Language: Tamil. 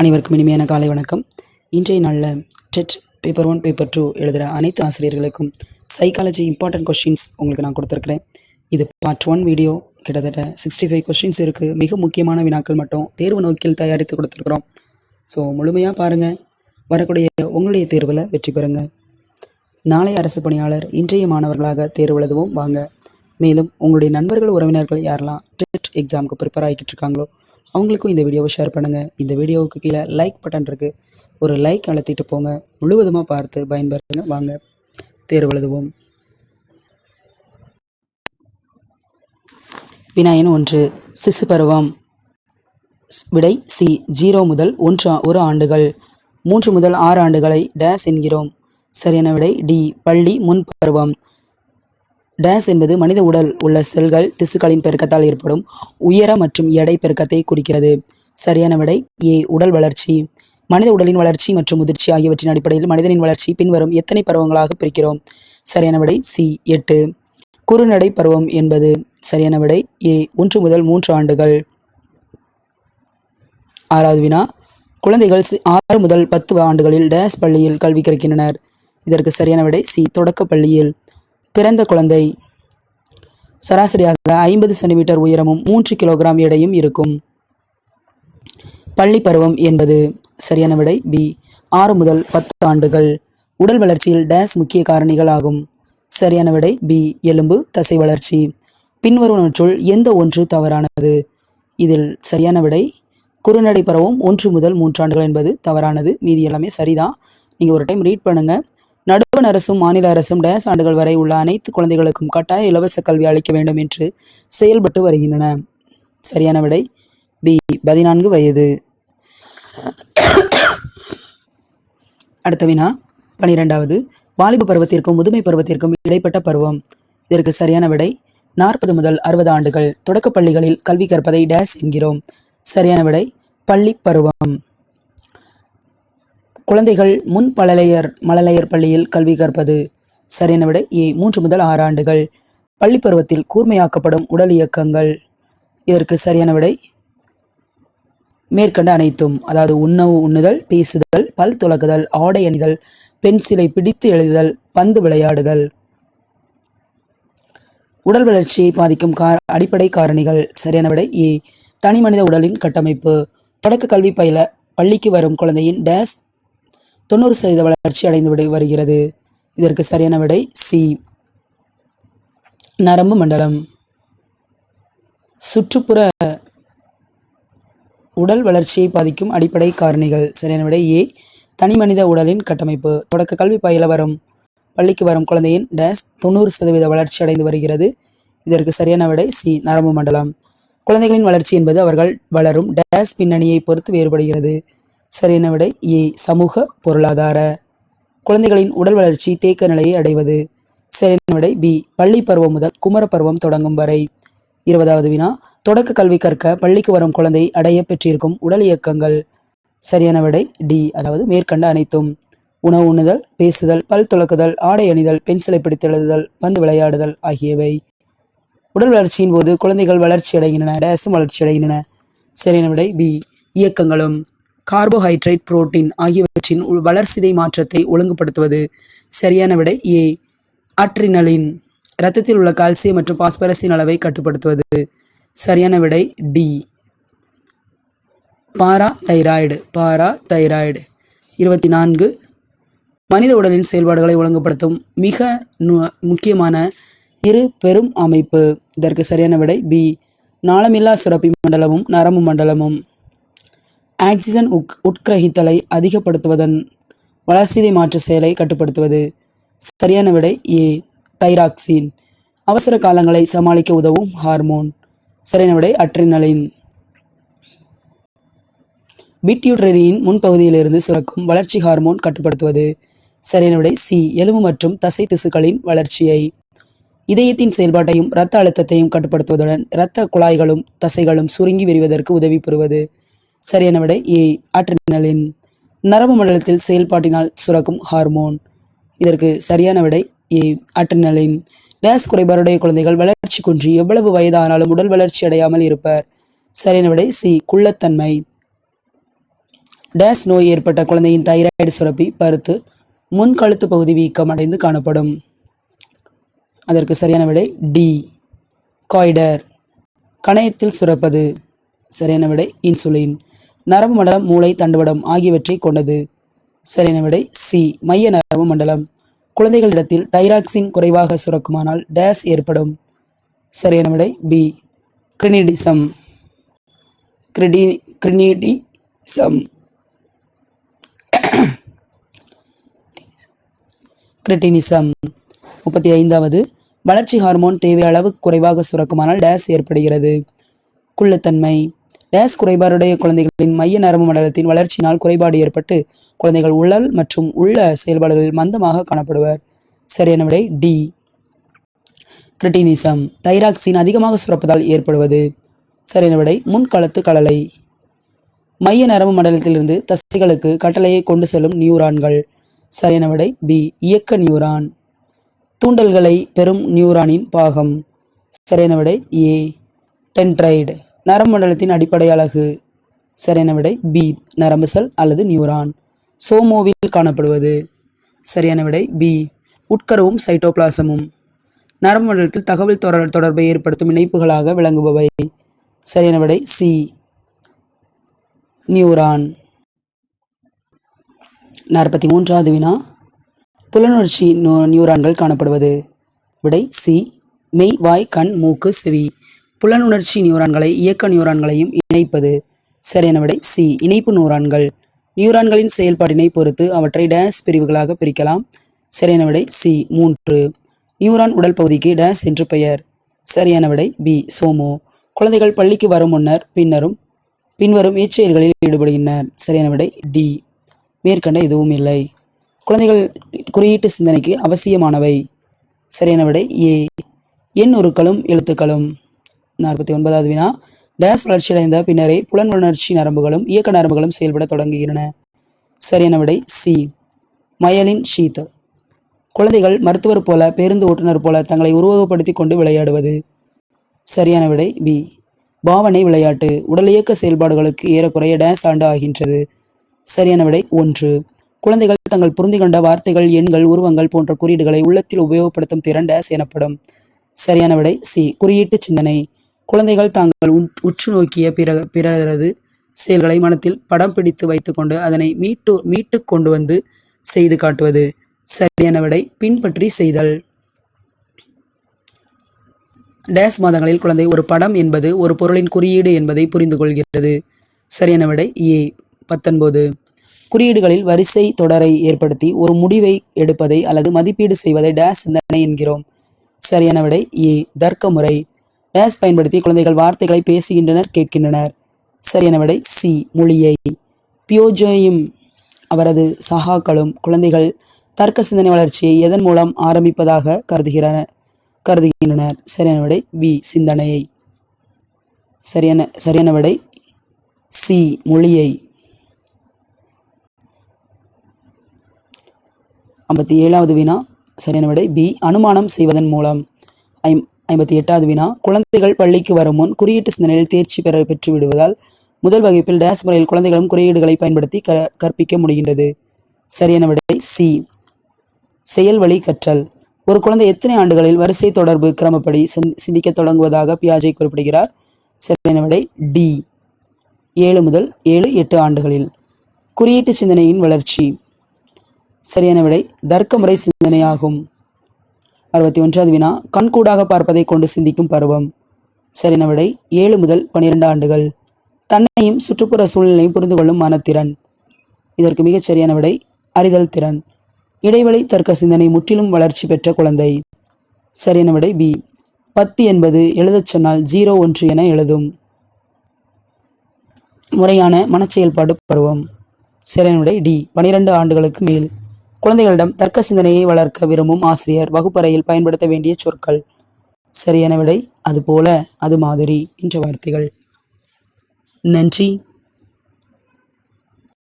அனைவருக்கும் இனிமையான காலை வணக்கம். இன்றைய நாளில் TET paper one paper two எழுதுகிற அனைத்து ஆசிரியர்களுக்கும் சைக்காலஜி இம்பார்ட்டன்ட் கொஷின்ஸ் உங்களுக்கு நான் கொடுத்துருக்குறேன். இது பார்ட் ஒன் வீடியோ கிட்டத்தட்ட சிக்ஸ்டி ஃபைவ் கொஷின்ஸ் இருக்குது மிக முக்கியமான வினாக்கள் மட்டும் தேர்வு நோக்கில் தயாரித்து கொடுத்துருக்குறோம். ஸோ முழுமையாக பாருங்கள் வரக்கூடிய உங்களுடைய தேர்வில் வெற்றி பெறுங்க. நாளை அரசு பணியாளர் இன்றைய மாணவர்களாக தேர்வு எழுதுவோம். வாங்க. மேலும் உங்களுடைய நண்பர்கள் உறவினர்கள் யாரெல்லாம் டெட் எக்ஸாமுக்கு ப்ரிப்பேர் ஆகிக்கிட்டு இருக்காங்களோ அவங்களுக்கும் இந்த வீடியோவை ஷேர் பண்ணுங்கள் இந்த வீடியோவுக்கு கீழே லைக் பட்டன் இருக்குது ஒரு லைக் அழுத்திட்டு போங்க. முழுவதுமாக பார்த்து பயன்பெறுங்க. வாங்க தேர்வு எழுதுவோம் வினாயன் ஒன்று சிசு பருவம். விடை சி ஜீரோ முதல் ஒன்று ஒரு ஆண்டுகள். மூன்று முதல் ஆறு ஆண்டுகளை டேஸ் என்கிறோம். சரியான விடை டி பள்ளி முன்பருவம் டேஸ் என்பது மனித உடல் உள்ள செல்கள் திசுக்களின் பெருக்கத்தால் ஏற்படும் உயர மற்றும் எடை பெருக்கத்தை குறிக்கிறது. சரியான விடை ஏ உடல் வளர்ச்சி. மனித உடலின் வளர்ச்சி மற்றும் முதிர்ச்சி ஆகியவற்றின் அடிப்படையில் மனிதனின் வளர்ச்சி பின்வரும் எத்தனை பருவங்களாக பிரிக்கிறோம்? சரியான விடை சி எட்டு. குறுநடை பருவம் என்பது சரியான விடை ஏ ஒன்று முதல் மூன்று ஆண்டுகள். ஆறாவது வினா குழந்தைகள் சி- ஆறு முதல் பத்து ஆண்டுகளில் டேஸ் பள்ளியில் கல்வி கற்கின்றனர். இதற்கு சரியான விடை சி தொடக்கப் பள்ளியில். பிறந்த குழந்தை. சராசரியாக ஐம்பது சென்டிமீட்டர் உயரமும் மூன்று கிலோகிராம் எடையும் இருக்கும். பள்ளி பருவம் என்பது சரியான விடை பி. ஆறு முதல் பத்து ஆண்டுகள். உடல் வளர்ச்சியில் டேஸ் முக்கிய காரணிகள் ஆகும் சரியான விடை பி. எலும்பு தசை வளர்ச்சி. பின்வருவனற்றுள் எந்த ஒன்று தவறானது? இதில் சரியான விடை குறுநடை பருவம் ஒன்று முதல் மூன்றாண்டுகள் என்பது தவறானது. மீதி எல்லாமே சரிதான். நீங்கள் ஒரு டைம் ரீட் பண்ணுங்கள் நடுவண் அரசும் மாநில அரசும் டேஸ் ஆண்டுகள் வரை உள்ள அனைத்து குழந்தைகளுக்கும் கட்டாய இலவச கல்வி அளிக்க வேண்டும் என்று செயல்பட்டு வருகின்றன. சரியான விடை பி பதினான்கு வயது. அடுத்த வினா பனிரெண்டாவது. வாலிப பருவத்திற்கும் முதுமை பருவத்திற்கும் இடைப்பட்ட பருவம். இதற்கு சரியான விடை நாற்பது முதல் அறுபது ஆண்டுகள். தொடக்கப் பள்ளிகளில் கல்வி கற்பதை டேஸ் என்கிறோம். சரியான விடை பள்ளி பருவம். குழந்தைகள் முன் பழலையர் மழலையர் பள்ளியில் கல்வி கற்பது. சரியான விட ஏ மூன்று முதல் ஆறு ஆண்டுகள். பள்ளி பருவத்தில் கூர்மையாக்கப்படும் உடல் இயக்கங்கள். இதற்கு சரியான விடை மேற்கண்ட அனைத்தும் அதாவது உணவு உண்ணுதல் பேசுதல் பல் துலக்குதல் ஆடை அணிதல் பென்சிலை பிடித்து எழுதுதல் பந்து விளையாடுதல். உடல் வளர்ச்சியை பாதிக்கும் கார அடிப்படை காரணிகள். சரியான விடை ஏ தனி மனித உடலின் கட்டமைப்பு. தொடக்க கல்வி பயில பள்ளிக்கு வரும் குழந்தையின் டேஸ் தொண்ணூறு சதவீத வளர்ச்சி அடைந்து வருகிறது. இதற்கு சரியான விடை சி. நரம்பு மண்டலம். சுற்றுப்புற உடல் வளர்ச்சியை பாதிக்கும் அடிப்படை காரணிகள். சரியான விடை ஏ. தனி மனித உடலின் கட்டமைப்பு. தொடக்க கல்வி பயில வரும் பள்ளிக்கு வரும் குழந்தையின் டேஸ் தொண்ணூறு சதவீத வளர்ச்சி அடைந்து வருகிறது. இதற்கு சரியான விடை சி. நரம்பு மண்டலம். குழந்தைகளின் வளர்ச்சி என்பது அவர்கள் வளரும் டேஸ் பின்னணியை பொறுத்து வேறுபடுகிறது. சரியான விடை ஏ சமூக பொருளாதார. குழந்தைகளின் உடல் வளர்ச்சி தேக்க நிலையை அடைவது. சரியான விடை பி பள்ளி பருவம் முதல் குமர பருவம் தொடங்கும் வரை. இருபதாவது வினா தொடக்க கல்வி கற்க பள்ளிக்கு வரும் குழந்தை அடைய பெற்றிருக்கும் உடல் இயக்கங்கள். சரியான விடை டி அதாவது மேற்கண்ட அனைத்தும். உணவு உண்ணுதல் பேசுதல் பல் துலக்குதல் ஆடை அணிதல் பென்சிலை பிடித்து எழுதுதல் பந்து விளையாடுதல் ஆகியவை. உடல் வளர்ச்சியின் போது குழந்தைகள் வளர்ச்சி அடைகின்றன டேஸும் வளர்ச்சி அடைகின்றன. சரியான விடை பி இயக்கங்களும். கார்போஹைட்ரேட் புரோட்டீன் ஆகியவற்றின் வளர்சிதை மாற்றத்தை ஒழுங்குபடுத்துவது. சரியான விடை ஏ அட்ரினலின் இரத்தத்தில் உள்ள கால்சியம் மற்றும் பாஸ்பரஸின் அளவை கட்டுப்படுத்துவது. சரியான விடை D parathyroid parathyroid இருபத்தி நான்கு மனித உடலின் செயல்பாடுகளை ஒழுங்குபடுத்தும் மிக நு- முக்கியமான இரு பெரும் அமைப்பு. இதற்கு சரியான விடை பி நாளமில்லா சுரப்பி மண்டலமும் நரம்பு மண்டலமும். ஆக்சிஜன் உக் உட்கிரகித்தலை அதிகப்படுத்துவதன் வளர்சிதை மாற்று செயலை கட்டுப்படுத்துவது. சரியான விடை ஏ தைராக்சின். அவசர காலங்களை சமாளிக்க உதவும் ஹார்மோன். சரியான விடை அட்ரினலின். பிட்யூட்ரரியின் முன்பகுதியிலிருந்து சுரக்கும் வளர்ச்சி ஹார்மோன் கட்டுப்படுத்துவது. சரியான விடை சி எலும்பு மற்றும் தசை திசுக்களின் வளர்ச்சியை. இதயத்தின் செயல்பாட்டையும் இரத்த அழுத்தத்தையும் கட்டுப்படுத்துவதுடன் இரத்த குழாய்களும் தசைகளும் சுருங்கி விரிவதற்கு உதவி பெறுவது சரியான விடை ஏ அட்ரினலின் நரம்பு மண்டலத்தில் செயல்பாட்டினால் சுரக்கும் ஹார்மோன். இதற்கு சரியான விடை ஏ அட்ரினலின் டேஸ் குறைபாடுடைய குழந்தைகள் வளர்ச்சி குன்றி எவ்வளவு வயதானாலும் உடல் வளர்ச்சி அடையாமல் இருப்பர். சரியான விடை சி குள்ளத்தன்மை. டேஸ் நோய் ஏற்பட்ட குழந்தையின் தைராய்டு சுரப்பி பருத்து முன் கழுத்து பகுதி வீக்கம் அடைந்து காணப்படும். அதற்கு சரியான விடை டி காய்டர். கணையத்தில் சுரப்பது. சரியான விடை இன்சுலின். நரம்பு மண்டலம் மூளை தண்டுவடம் ஆகியவற்றை கொண்டது. சரியான விடை சி மைய நரம்பு மண்டலம். குழந்தைகளிடத்தில் டைராக்சின் குறைவாக சுரக்குமானால் டேஸ் ஏற்படும். சரியான விடை பி கிரினிடிசம். கிரிடி கிரினிடிசம். கிரிட்டினிசம். முப்பத்தி ஐந்தாவது வளர்ச்சி ஹார்மோன் தேவை அளவுக்கு குறைவாக சுரக்குமானால் டேஸ் ஏற்படுகிறது. குள்ளத்தன்மை. டேஸ் குறைபாடுடைய குழந்தைகளின் மைய நரம்பு மண்டலத்தின் வளர்ச்சியினால் குறைபாடு ஏற்பட்டு குழந்தைகள் உடல் மற்றும் உள்ள செயல்பாடுகளில் மந்தமாக காணப்படுவர். சரியான விடை? டி. கிரிட்டினிசம். தைராக்சின் அதிகமாக சுரப்பதால் ஏற்படுவது. சரியான விடை? முன்களத்து கலலை. மைய நரம்பு மண்டலத்திலிருந்து தசைகளுக்கு கட்டளையை கொண்டு செல்லும் நியூரான்கள். சரியான விடை? பி. இயக்க நியூரான். தூண்டல்களை பெறும் நியூரானின் பாகம். சரியான விடை? ஏ. டென்ட்ரைடு. நரமண்டலத்தின் அடிப்படை அழகு. சரியான விடை பி நரம்பு செல் அல்லது நியூரான். சோமோவில் காணப்படுவது. சரியான விடை பி உட்கருவும் சைட்டோபிளாசமும். நரம்பு மண்டலத்தில் தகவல் தொடர் தொடர்பை ஏற்படுத்தும் இணைப்புகளாக விளங்குபவை. சரியான விடை சி நியூரான். நாற்பத்தி மூன்றாவது வினா. புலனுணர்ச்சி நியூரான்கள் காணப்படுவது. விடை சி மெய் வாய் கண் மூக்கு செவி. புலனுணர்ச்சி நியூரான்களை இயக்க நியூரான்களையும் இணைப்பது. சரியான விடை சி இணைப்பு நியூரான்கள். நியூரான்களின் செயல்பாட்டினை பொறுத்து அவற்றை டேஸ் பிரிவுகளாக பிரிக்கலாம். சரியான விடை சி மூன்று. நியூரான் உடல் பகுதிக்கு டேஸ் என்று பெயர். சரியான விடை பி சோமோ. குழந்தைகள் பள்ளிக்கு வரும் முன்னர் பின்னரும் பின்வரும் இச்செயல்களில் ஈடுபடுகின்றனர். சரியான விடை டி மேற்கண்ட எதுவும் இல்லை. குழந்தைகள் குறியீட்டு சிந்தனைக்கு அவசியமானவை. சரியான விடை ஏ எண் உருக்களும் எழுத்துக்களும். நாற்பத்தி ஒன்பதாவது வினா. டேஸ் வளர்ச்சியடைந்த பின்னரே புலன் உணர்ச்சி நரம்புகளும் இயக்க நரம்புகளும் செயல்பட தொடங்குகின்றன. சரியான விடை சி மயலின் ஷீத். குழந்தைகள் மருத்துவர் போல பேருந்து ஓட்டுநர் போல தங்களை உருவகப்படுத்தி கொண்டு விளையாடுவது. சரியான விடை பி பாவனை விளையாட்டு. உடல் இயக்க செயல்பாடுகளுக்கு ஏறக்குறைய டேஸ் ஆண்டு ஆகின்றது. சரியான விடை ஒன்று. குழந்தைகள் தங்கள் புரிந்து கொண்ட வார்த்தைகள் எண்கள் உருவங்கள் போன்ற குறியீடுகளை உள்ளத்தில் உபயோகப்படுத்தும் திறன் டேஸ் எனப்படும். சரியான விடை சி குறியீட்டு சிந்தனை. குழந்தைகள் தாங்கள் உற்று நோக்கிய பிற பிறரது செயல்களை மனத்தில் படம் பிடித்து வைத்துக்கொண்டு அதனை மீட்டு மீட்டு கொண்டு வந்து செய்து காட்டுவது. சரியான விடை பின்பற்றி செய்தல். டேஸ் மாதங்களில் குழந்தை ஒரு படம் என்பது ஒரு பொருளின் குறியீடு என்பதை புரிந்து கொள்கிறது சரியான விடை ஏ பத்தொன்பது. குறியீடுகளில் வரிசை தொடரை ஏற்படுத்தி ஒரு முடிவை எடுப்பதை அல்லது மதிப்பீடு செய்வதை டேஸ் சிந்தனை என்கிறோம். சரியான விடை ஏ தர்க்க முறை டேஸ் பயன்படுத்தி குழந்தைகள் வார்த்தைகளை பேசுகின்றனர் கேட்கின்றனர். சரியான விடை சி மொழியை. பியோஜோயும் அவரது சகாக்களும் குழந்தைகள் தர்க்க சிந்தனை வளர்ச்சியை எதன் மூலம் ஆரம்பிப்பதாக கருதுகிறனர் கருதுகின்றனர். சரியான விடை வி சிந்தனையை. சரியான சரியான விடை சி மொழியை. ஐம்பத்தி ஏழாவது வினா. சரியான விடை பி அனுமானம் செய்வதன் மூலம். ஐம் ஐம்பத்தி எட்டாவது வினா. குழந்தைகள் பள்ளிக்கு வரும் முன் குறியீட்டு சிந்தனையில் தேர்ச்சி பெற பெற்று விடுவதால் முதல் வகுப்பில் டேஸ் முறையில் குழந்தைகளும் குறியீடுகளை பயன்படுத்தி க கற்பிக்க முடிகின்றது. சரியான விடை சி செயல் வழி கற்றல். ஒரு குழந்தை எத்தனை ஆண்டுகளில் வரிசை தொடர்பு கிரமப்படி சிந்- சிந்திக்கத் தொடங்குவதாக பியாஜை குறிப்பிடுகிறார். சரியான விடை டி ஏழு முதல் ஏழு எட்டு ஆண்டுகளில். குறியீட்டு சிந்தனையின் வளர்ச்சி. சரியான விடை தர்க்க முறை சிந்தனையாகும். அறுபத்தி ஒன்றாவது வினா கண்கூடாக பார்ப்பதை கொண்டு சிந்திக்கும் பருவம். சரின விடை ஏழு முதல் பனிரெண்டு ஆண்டுகள். தன்னையும் சுற்றுப்புற சூழ்நிலையும் புரிந்து கொள்ளும் மனத்திறன். இதற்கு மிகச் சரியான விடை அறிதல் திறன். இடைவெளி தர்க்க சிந்தனை முற்றிலும் வளர்ச்சி பெற்ற குழந்தை. சரியான விடை பி பத்து என்பது எழுதச் சொன்னால் ஜீரோ ஒன்று என எழுதும். முறையான மனச்செயல்பாடு பருவம். சரியான விடை டி பனிரெண்டு ஆண்டுகளுக்கு மேல். குழந்தைகளிடம் தர்க்க சிந்தனையை வளர்க்க விரும்பும் ஆசிரியர் வகுப்பறையில் பயன்படுத்த வேண்டிய சொற்கள். சரியான விடை அதுபோல அது மாதிரி என்ற வார்த்தைகள். நன்றி.